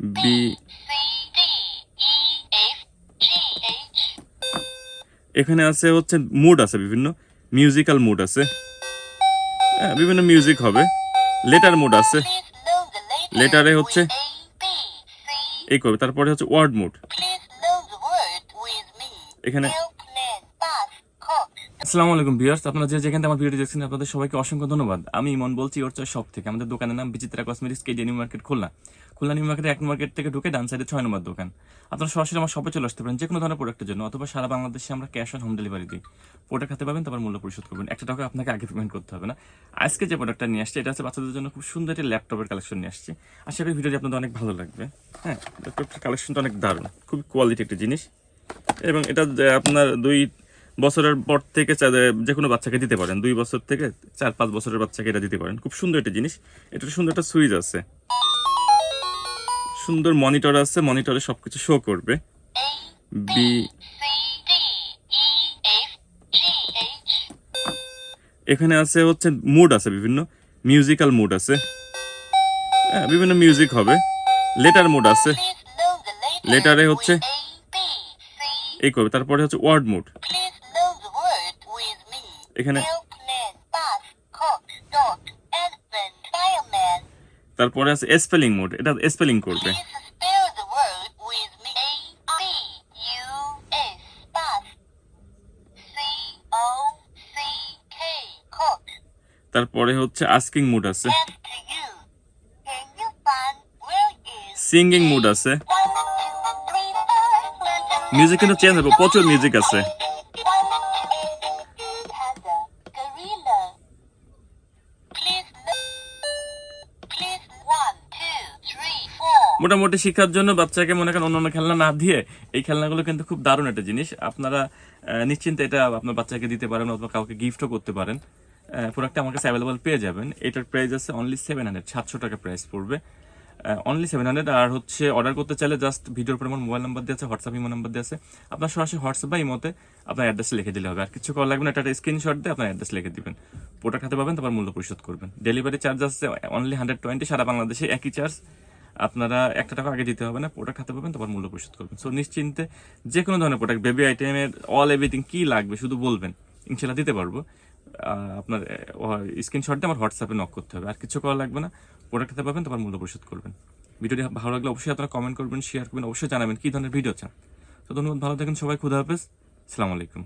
B C D E F G H এখানে আছে হচ্ছে মুড আছে বিভিন্ন মিউজিক্যাল মুড আছে। হ্যাঁ, বিভিন্ন মিউজিক হবে। লেটার মুড আছে। লেটারে হচ্ছে এই করবে তারপরে হচ্ছে ওয়ার্ড মুড এখানে আসসালামু আলাইকুম ভিউয়ার্স, আপনারা যে যেখানে আমার ভিডিও দেখছেন, আপনাদের সবাইকে অসংখ্য ধন্যবাদ। আমি ইমন বলছি, ওর চয় শপ থেকে আমাদের দোকানের নাম বিচিত্রা কসমেটিক্স কে new market, Khulna. Khulna new মার্কেটের এক মার্কেট থেকে ঢুকে ডান সাইডে ছয় নম্বর দোকান। আপনারা সরাসরি আমার শপে চলে আসতে পারেন যে কোনো ধরনের প্রোডাক্টের জন্য, অথবা সারা বাংলাদেশে আমরা ক্যাশ অন হোম ডেলিভারি দিই। প্রোডাক্ট হাতে পাবেন, তারপর মূল্য পরিশোধ করবেন। একটা টাকা আপনাকে আগে পেমেন্ট করতে হবে না। আজকে যে প্রোডাক্টটা নিয়ে আসছে, এটা হচ্ছে বাচ্চাদের জন্য খুব সুন্দর একটি ল্যাপটপের কালেকশন নিয়ে আসছে। আশা করি ভিডিওটি আপনাদের অনেক ভালো লাগবে। হ্যাঁ ল্যাপটপটার কালেকশনটা অনেক দারুণ। খুব কোয়ালিটি একটা জিনিস। এবং এটা আপনার দুই বছরের পর থেকে যে কোনো বাচ্চাকে দিতে পারেন। দুই বছর থেকে চার পাঁচ বছরের বাচ্চাকে এটা দিতে পারেন। খুব সুন্দর একটা জিনিস। এটা সুন্দর একটা সুইচ আছে। সুন্দর মনিটর আছে। মনিটরে সবকিছু শো করবে। বি E এখানে আছে হচ্ছে মুড আছে বিভিন্ন। মিউজিক্যাল মুড আছে। হ্যাঁ, বিভিন্ন মিউজিক হবে। লেটার মুড আছে। লেটারে হচ্ছে এই করবে। তারপরে হচ্ছে ওয়ার্ড মুড। এখানে তারপরে আছে স্পেলিং মোড এটা স্পেলিং করবে। তারপরে হচ্ছে আস্কিং মুড আছে। সিঙ্গিং মুড আছে। মিউজিক কিন্তু চেঞ্জ হবে প্রচুর মিউজিক আছে। মোটামুটি শিক্ষার জন্য বাচ্চাকে মনে করেন অন্য অন্য খেলনা না দিয়ে এই খেলনাগুলো কিন্তু খুব দারুণ একটা জিনিস। আপনারা নিশ্চিন্তে এটা আপনার বাচ্চাকে দিতে পারেন অথবা কাউকে গিফটও করতে পারেন। প্রোডাক্টটা আমার কাছে অ্যাভেলেবল পেয়ে যাবেন। এটার প্রাইস আছে অনলি সেভেন হান্ড্রেড সাতশো টাকা প্রাইস পড়বে। অনলি সেভেন হান্ড্রেড আর হচ্ছে অর্ডার করতে চাইলে জাস্ট ভিডিওর পর আমার মোবাইল নাম্বার দিয়ে আছে হোয়াটসঅ্যাপ ইমো নাম্বার দিয়ে আছে। আপনার সরাসরি হোয়াটসঅ্যাপ বা ইমোতে আপনার অ্যাড্রেস লিখে দিলে হবে। আর কিছু করা লাগবে না, এটা স্ক্রিনশট দিয়ে আপনার অ্যাড্রেস লিখে দিবেন। প্রোডাক্ট হাতে পাবেন, তারপর মূল্য পরিশোধ করবেন। ডেলিভারি চার্জ আছে অনলি হান্ড্রেড টোয়েন্টি সারা বাংলাদেশে একই চার্জ আপনারা একটা টাকা আগে দিতে হবে না প্রোডাক্ট হাতে পাবেন, তারপর মূল্য পরিশোধ করবেন। সো নিশ্চিন্তে যে কোনো ধরনের প্রোডাক্ট বেবি আইটেমের অল এভরিথিং কি লাগবে শুধু বলবেন। ইনশাল্লাহ দিতে পারব। আপনার স্ক্রিনশট দিয়ে আমার হোয়াটসঅ্যাপে নক করতে হবে। আর কিছু করা লাগবে না। প্রোডাক্ট হাতে পাবেন, তারপর মূল্য পরিশোধ করবেন। ভিডিওটি ভালো লাগলে অবশ্যই আপনারা কমেন্ট করবেন শেয়ার করবেন, অবশ্যই জানাবেন কী ধরনের ভিডিও চান। তো ধন্যবাদ, ভালো থাকেন সবাই, খুদা হাফেজ। আসসালামু আলাইকুম।